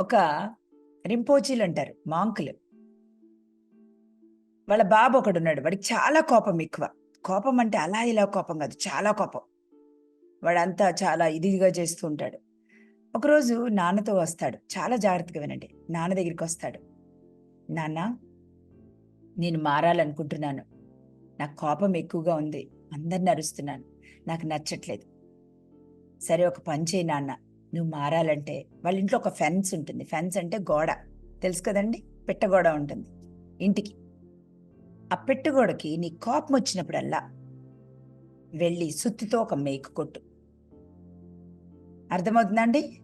ఒక రింపోచీలు అంటారు మాంకులు. వాళ్ళ బాబు ఒకడు ఉన్నాడు వాడికి చాలా కోపం ఎక్కువ. కోపం అంటే అలా ఇలా కోపం కాదు చాలా కోపం. వాడంతా చాలా ఇదిగా చేస్తూ ఉంటాడు. ఒకరోజు నాన్నతో వస్తాడు చాలా జాగ్రత్తగా వినండి. నాన్న దగ్గరికి వస్తాడు. నాన్న నేను మారాలనుకుంటున్నాను. నాకు కోపం ఎక్కువగా ఉంది. అందరిని అరుస్తున్నాను. నాకు నచ్చట్లేదు. సరే ఒక పని చేయి నాన్న. నువ్వు మారాలంటే వాళ్ళ ఇంట్లో ఒక ఫెన్స్ ఉంటుంది. ఫెన్స్ అంటే గోడ. తెలుసు కదండి? పెట్టగోడ ఉంటుంది. ఇంటికి. ఆ పెట్టగోడకి నీ కోపం వచ్చినప్పుడల్లా వెళ్ళి సుత్తితో ఒక మేకు కొట్టు. అర్థమవుతుందండి?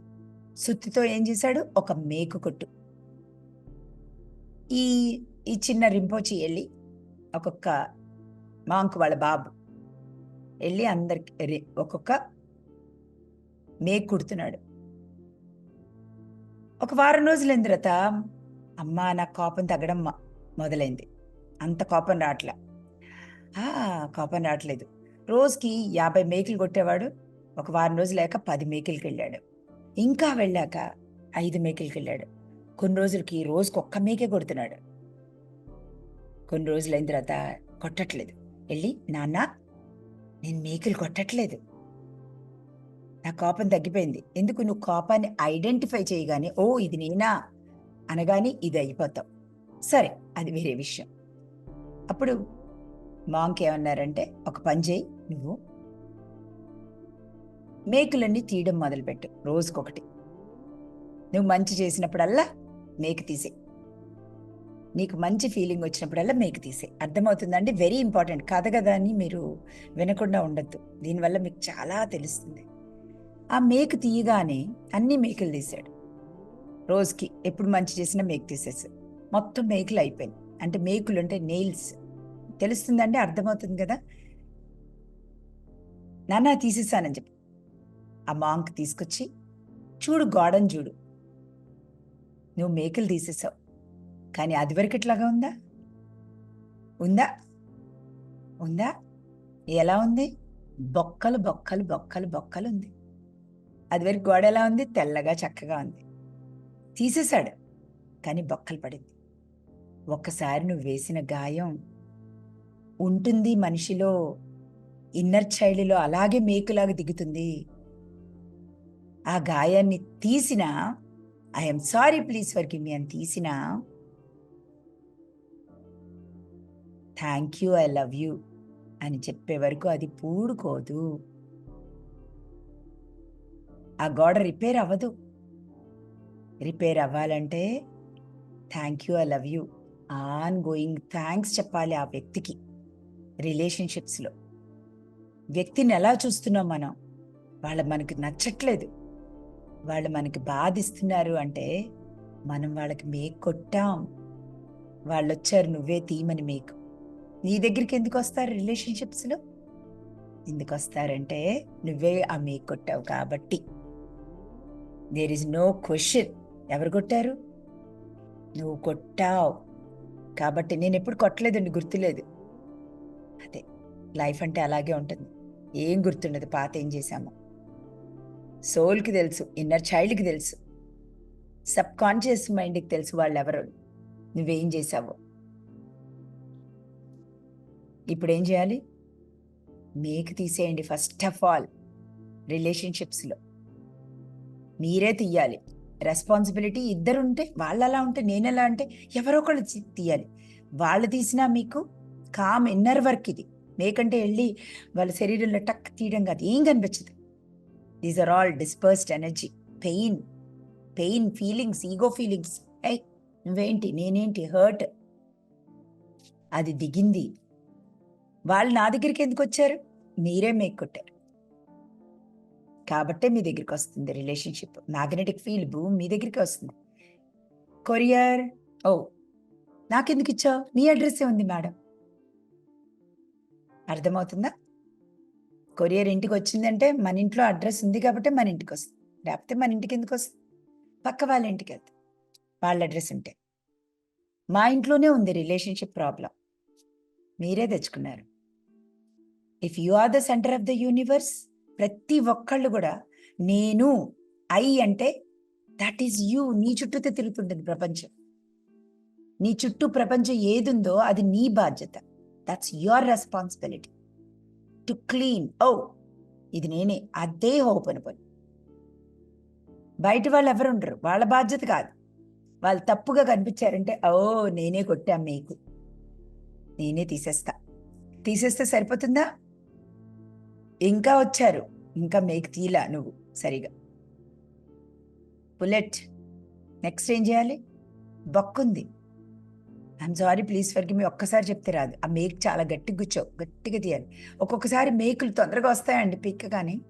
సుత్తితో ఏం చేశాడు? ఒక మేకు కొట్టు. ఈ ఈ చిన్న రింపోచి వెళ్ళి ఒక్కొక్క మాంకు వాళ్ళ బాబు వెళ్ళి అందరికి రి- ఒక్కొక్క మేకు కుడుతున్నాడు. ఒక వారం రోజులైన తర్వాత అమ్మ నా కోపం తగ్గడం మొ- మొదలైంది. అంత కోపం రావట్లే ఆ, కోపం రావట్లేదు రోజుకి యాభై మేకులు కొట్టేవాడు. ఒక వారం రోజులు లేక పది మేకులకి వెళ్ళాడు. ఇంకా వెళ్ళాక ఐదు మేకులకి వెళ్ళాడు. కొన్ని రోజులకి రోజుకి ఒక్క మేకే కొడుతున్నాడు. కొన్ని రోజులైన తర్వాత కొట్టట్లేదు. వెళ్ళి నాన్న నేను మేకులు కొట్టట్లేదు. నా కోపం తగ్గిపోయింది. ఎందుకు? నువ్వు కోపాన్ని ఐడెంటిఫై చేయగానే ఓ ఇది నేనా? అనగానే ఇది అయిపోతావు. సరే అది వేరే విషయం. అప్పుడు మాంక్ ఏమన్నారంటే ఒక పని చేయి నువ్వు మేకులన్నీ తీయడం మొదలుపెట్టు రోజుకొకటి. నువ్వు మంచి చేసినప్పుడల్లా మేకు తీసే నీకు మంచి ఫీలింగ్ వచ్చినప్పుడల్లా మేకు తీసే అర్థమవుతుందండి? వెరీ ఇంపార్టెంట్ కథ కదా అని మీరు వినకుండా ఉండద్దు. దీనివల్ల మీకు చాలా తెలుస్తుంది. ఆ మేకు తీయగానే అన్ని మేకలు తీశాడు. రోజుకి ఎప్పుడు మంచి చేసినా మేకు తీసేసాడు మొత్తం మేకులు అయిపోయినాయి. అంటే మేకులు అంటే నెయిల్స్. తెలుస్తుందంటే అర్థమవుతుంది కదా? నాన్న తీసేసానని చెప్పి. ఆ మాంక్ తీసుకొచ్చి చూడు గోడను చూడు. నువ్వు మేకలు తీసేసావు కానీ అది వరకు ఇట్లాగా ఉందా? ఉందా? ఉందా? ఎలా ఉంది? బొక్కలు బొక్కలు బొక్కలు బొక్కలు ఉంది. అది వరకు గోడ ఎలా ఉంది తెల్లగా చక్కగా ఉంది. తీసేశాడు. కానీ బొక్కలు పడింది. ఒక్కసారి నువ్వు వేసిన గాయం ఉంటుంది మనిషిలో ఇన్నర్ చైల్డ్లో అలాగే మేకులాగా దిగుతుంది. ఆ గాయాన్ని తీసిన I'm sorry please forgive me అని తీసిన thank you I love you అని చెప్పే వరకు అది పూడుకోదు. ఆ గోడ రిపేర్ అవ్వదు. రిపేర్ అవ్వాలంటే thank you I love you on going thanks చెప్పాలి ఆ వ్యక్తికి రిలేషన్షిప్స్లో. వ్యక్తిని ఎలా చూస్తున్నాం మనం? వాళ్ళు మనకి నచ్చట్లేదు. వాళ్ళు మనకి బాధిస్తున్నారు అంటే మనం వాళ్ళకి మేక్ కొట్టాం. వాళ్ళు వచ్చారు నువ్వే తీయమని మేకు. నీ దగ్గరికి ఎందుకు వస్తారు రిలేషన్షిప్స్లో? ఎందుకు వస్తారంటే నువ్వే ఆ మేక్ కొట్టావు కాబట్టి. దేర్ ఇస్ నో క్వశ్చన్ ఎవరు కొట్టారు? నువ్వు కొట్టావు. కాబట్టి నేను ఎప్పుడు కొట్టలేదండి గుర్తులేదు. అదే లైఫ్ అంటే అలాగే ఉంటుంది. ఏం గుర్తుండదు పాత ఏం చేశామో. సోల్కి తెలుసు ఇన్నర్ చైల్డ్కి తెలుసు. సబ్ కాన్షియస్ మైండ్కి తెలుసు వాళ్ళు ఎవరు నువ్వేం చేసావో ఇప్పుడు ఏం చేయాలి? మీకు తీసేయండి ఫస్ట్ ఆఫ్ ఆల్ రిలేషన్షిప్స్లో. మీరే తీయాలి. రెస్పాన్సిబిలిటీ ఇద్దరు ఉంటే వాళ్ళు అలా ఉంటే నేను ఎలా అంటే ఎవరో ఒకళ్ళు తీయాలి. వాళ్ళు తీసినా మీకు కామ్ ఇన్నర్ వర్క్ ఇది. మేకంటే వెళ్ళి వాళ్ళ శరీరంలో టక్ తీయడం కాదు. ఏం కనిపించదు. These are all dispersed energy pain pain feelings ego feelings I నువ్వేంటి? నేనేంటి? హర్ట్ అది దిగింది. వాళ్ళు నా దగ్గరికి ఎందుకు వచ్చారు? మీరే మేక్ కొట్టారు. కాబట్టే మీ దగ్గరికి వస్తుంది రిలేషన్షిప్. మ్యాగ్నెటిక్ ఫీల్డ్ భూమి మీ దగ్గరికి వస్తుంది. కొరియర్ ఓ నాకెందుకు ఇచ్చావు? మీ అడ్రస్సే ఉంది మేడం. అర్థమవుతుందా? కొరియర్ ఇంటికి వచ్చిందంటే మన ఇంట్లో అడ్రస్ ఉంది కాబట్టి మన ఇంటికి వస్తుంది. లేకపోతే మన ఇంటికి ఎందుకు వస్తుంది? పక్క వాళ్ళ ఇంటికి వెళ్తుంది వాళ్ళ అడ్రస్ ఉంటే. మా ఇంట్లోనే ఉంది రిలేషన్షిప్ ప్రాబ్లం. మీరే తెచ్చుకున్నారు. If you are the centre of the universe ప్రతి ఒక్కళ్ళు కూడా నేను ఐ అంటే దట్ ఈస్ యూ నీ చుట్టూతో తిరుగుతుంటుంది ప్రపంచం. నీ చుట్టూ ప్రపంచం ఏదుందో అది నీ బాధ్యత. That's your responsibility to clean ఓ ఇది నేనే. అదే ఓపెన్ పని. బయట వాళ్ళు ఎవరు ఉండరు. వాళ్ళ బాధ్యత కాదు. వాళ్ళు తప్పుగా కనిపించారంటే ఓ నేనే కొట్టా మీకు. నేనే తీసేస్తా. తీసేస్తే సరిపోతుందా? ఇంకా వచ్చారు. ఇంకా మేకు తీలా నువ్వు సరిగా. బుల్లెట్. నెక్స్ట్ ఏం చేయాలి? బొక్కుంది ఐఎమ్ సారీ ప్లీజ్ ఫర్కి మీ ఒక్కసారి చెప్తే రాదు. ఆ మేక్ చాలా గట్టిగా కూర్చో. గట్టిగా తీయాలి. ఒక్కొక్కసారి మేకులు తొందరగా వస్తాయండి పిక్క కానీ.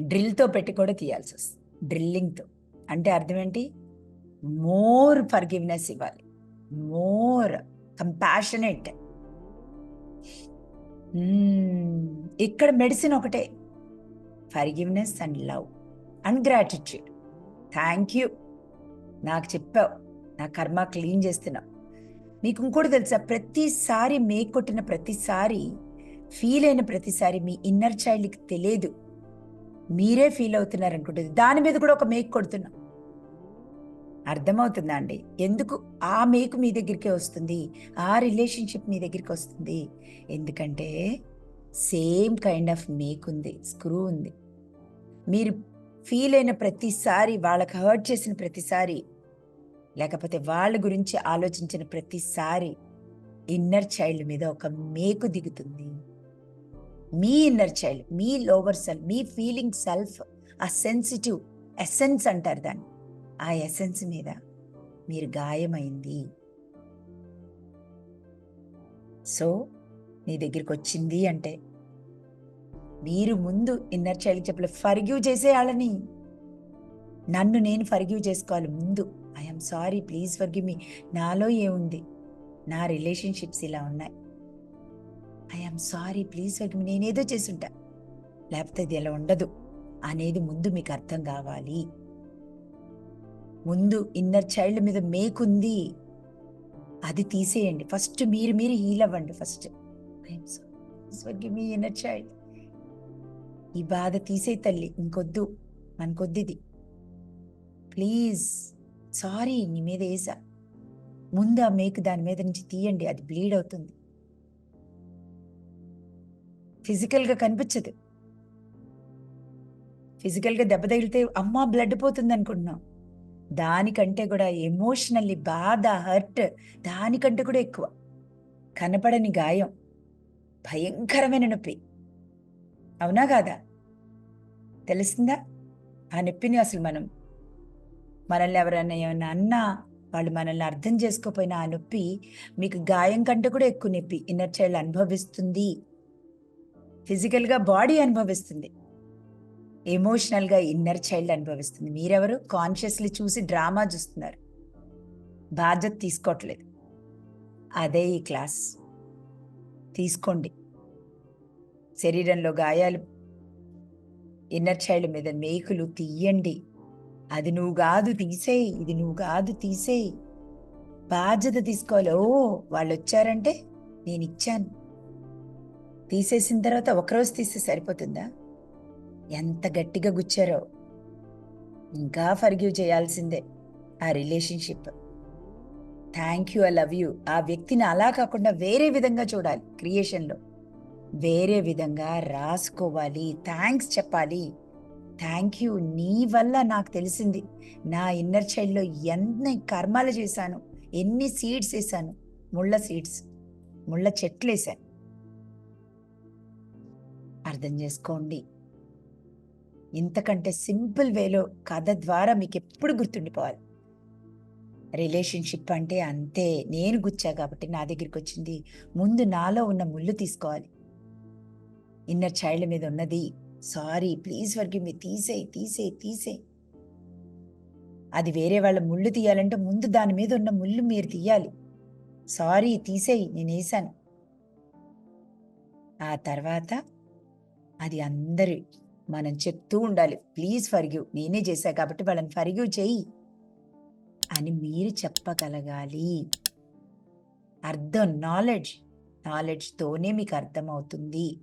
డ్రిల్తో పెట్టి కూడా తీయాల్సి వస్తుంది. డ్రిల్లింగ్తో అంటే అర్థం ఏంటి? మోర్ ఫర్గివ్నెస్ ఇవ్వాలి. మోర్ కంపాషనేట్ ఇక్కడ మెడిసిన్ ఒకటే. Forgiveness and love and gratitude. Thank you. నాకు చెప్పావు. నా కర్మ క్లీన్ చేస్తున్నావు. మీకు ఇంకోటి తెలుసా? ప్రతిసారి మేక్ కొట్టిన ప్రతిసారి ఫీల్ అయిన ప్రతిసారి మీ ఇన్నర్ చైల్డ్కి తెలియదు. మీరే ఫీల్ అవుతున్నారు అనుకుంటుంది దాని మీద కూడా ఒక మేక్ కొడుతున్నాం. అర్థమవుతుందా అండి ఎందుకు? ఆ మేకు మీ దగ్గరికే వస్తుంది. ఆ రిలేషన్షిప్ మీ దగ్గరికి వస్తుంది. ఎందుకంటే సేమ్ కైండ్ ఆఫ్ మేక్ ఉంది స్క్రూ ఉంది. మీరు ఫీల్ అయిన ప్రతిసారి వాళ్ళకి హర్ట్ చేసిన ప్రతిసారి లేకపోతే వాళ్ళ గురించి ఆలోచించిన ప్రతిసారి ఇన్నర్ చైల్డ్ మీద ఒక మేకు దిగుతుంది. మీ ఇన్నర్ చైల్డ్ మీ లోవర్ సెల్ఫ్ మీ ఫీలింగ్ సెల్ఫ్ ఆ సెన్సిటివ్ ఎసెన్స్ అంటారు దాన్ని. ఆ ఎసెన్స్ మీద మీరు గాయమైంది. సో నీ దగ్గరికి వచ్చింది అంటే మీరు ముందు ఇన్నర్ చైల్డ్ చెప్పలే ఫర్గ్యూ చేసే వాళ్ళని నన్ను నేను ఫర్గ్యూ చేసుకోవాలి ముందు. I'm sorry please forgive me. నాలో ఏముంది? నా రిలేషన్షిప్స్ ఇలా ఉన్నాయి. ఐఎమ్ సారీ ప్లీజ్ ఫర్గ్యూ నేనేదో చేసుంటా. లేకపోతే అది ఎలా ఉండదు. అనేది ముందు మీకు అర్థం కావాలి. ముందు ఇన్నర్ చైల్డ్ మీద మేకుంది అది తీసేయండి. ఫస్ట్ మీరు మీరు హీల్ అవ్వండి ఫస్ట్ మీ ఇన్నర్ చైల్డ్ ఈ బాధ తీసే తల్లి ఇంకొద్దు మనకొద్దిది. ప్లీజ్ సారీ నీ మీద వేసా ముందు ఆ మేకు దాని మీద నుంచి తీయండి అది బ్లీడ్ అవుతుంది. ఫిజికల్గా కనిపించదు. ఫిజికల్గా దెబ్బ తగిలితే అమ్మ బ్లడ్ పోతుంది అనుకుంటున్నాం దానికంటే కూడా ఎమోషనల్లీ బాధ హర్ట్ దానికంటే కూడా ఎక్కువ. కనపడని గాయం భయంకరమైన నొప్పి. అవునా కాదా? తెలుస్తుందా? ఆ నొప్పిని అసలు మనం మనల్ని ఎవరైనా ఏమైనా అన్నా వాళ్ళు మనల్ని అర్థం చేసుకోపోయినా ఆ నొప్పి మీకు గాయం కంటే కూడా ఎక్కువ నొప్పి. ఇన్నర్ చైల్డ్ అనుభవిస్తుంది. ఫిజికల్గా బాడీ అనుభవిస్తుంది. ఎమోషనల్గా ఇన్నర్ చైల్డ్ అనుభవిస్తుంది. మీరెవరు? కాన్షియస్లీ చూసి డ్రామా చూస్తున్నారు. బాధ్యత తీసుకోవట్లేదు. అదే ఈ క్లాస్ తీసుకోండి. శరీరంలో గాయాలు ఇన్నర్ చైల్డ్ మీద మేకులు తీయండి. అది నువ్వు కాదు తీసేయి. ఇది నువ్వు కాదు తీసేయి. బాధ్యత తీసుకోవాలి. ఓ వాళ్ళు వచ్చారంటే నేను ఇచ్చాను తీసేసిన తర్వాత ఒకరోజు తీస్తే సరిపోతుందా? ఎంత గట్టిగా గుచ్చారో. ఇంకా ఫర్గ్యూ చేయాల్సిందే ఆ relationship. Thank you I love you. ఆ వ్యక్తిని అలా కాకుండా వేరే విధంగా చూడాలి క్రియేషన్లో. వేరే విధంగా రాసుకోవాలి థ్యాంక్స్ చెప్పాలి. థ్యాంక్ యూ నీ వల్ల నాకు తెలిసింది. నా ఇన్నర్ చైల్డ్లో ఎన్ని కర్మాలు చేశాను ఎన్ని సీడ్స్ వేసాను ముళ్ళ సీడ్స్ ముళ్ళ చెట్లు వేసాను అర్థం చేసుకోండి. ఇంతకంటే సింపుల్ వేలో కథ ద్వారా మీకు ఎప్పుడు గుర్తుండిపోవాలి. రిలేషన్షిప్ అంటే అంతే నేను గుచ్చా కాబట్టి నా దగ్గరికి వచ్చింది. ముందు నాలో ఉన్న ముళ్ళు తీసుకోవాలి. ఇన్నర్ చైల్డ్ మీద ఉన్నది. సారీ ప్లీజ్ వర్గి మీ తీసేయి తీసేయి తీసే అది వేరే వాళ్ళ ముళ్ళు తీయాలంటే ముందు దాని మీద ఉన్న ముళ్ళు మీరు తీయాలి. సారీ తీసేయి నేను వేసాను ఆ తర్వాత అది అందరి మనం చెప్తూ ఉండాలి. ప్లీజ్ ఫర్గ్యూ నేనే చేశా కాబట్టి వాళ్ళని ఫర్గ్యూ చెయ్యి అని మీరు చెప్పగలగాలి. అర్థం నాలెడ్జ్. నాలెడ్జ్తోనే మీకు అర్థమవుతుంది.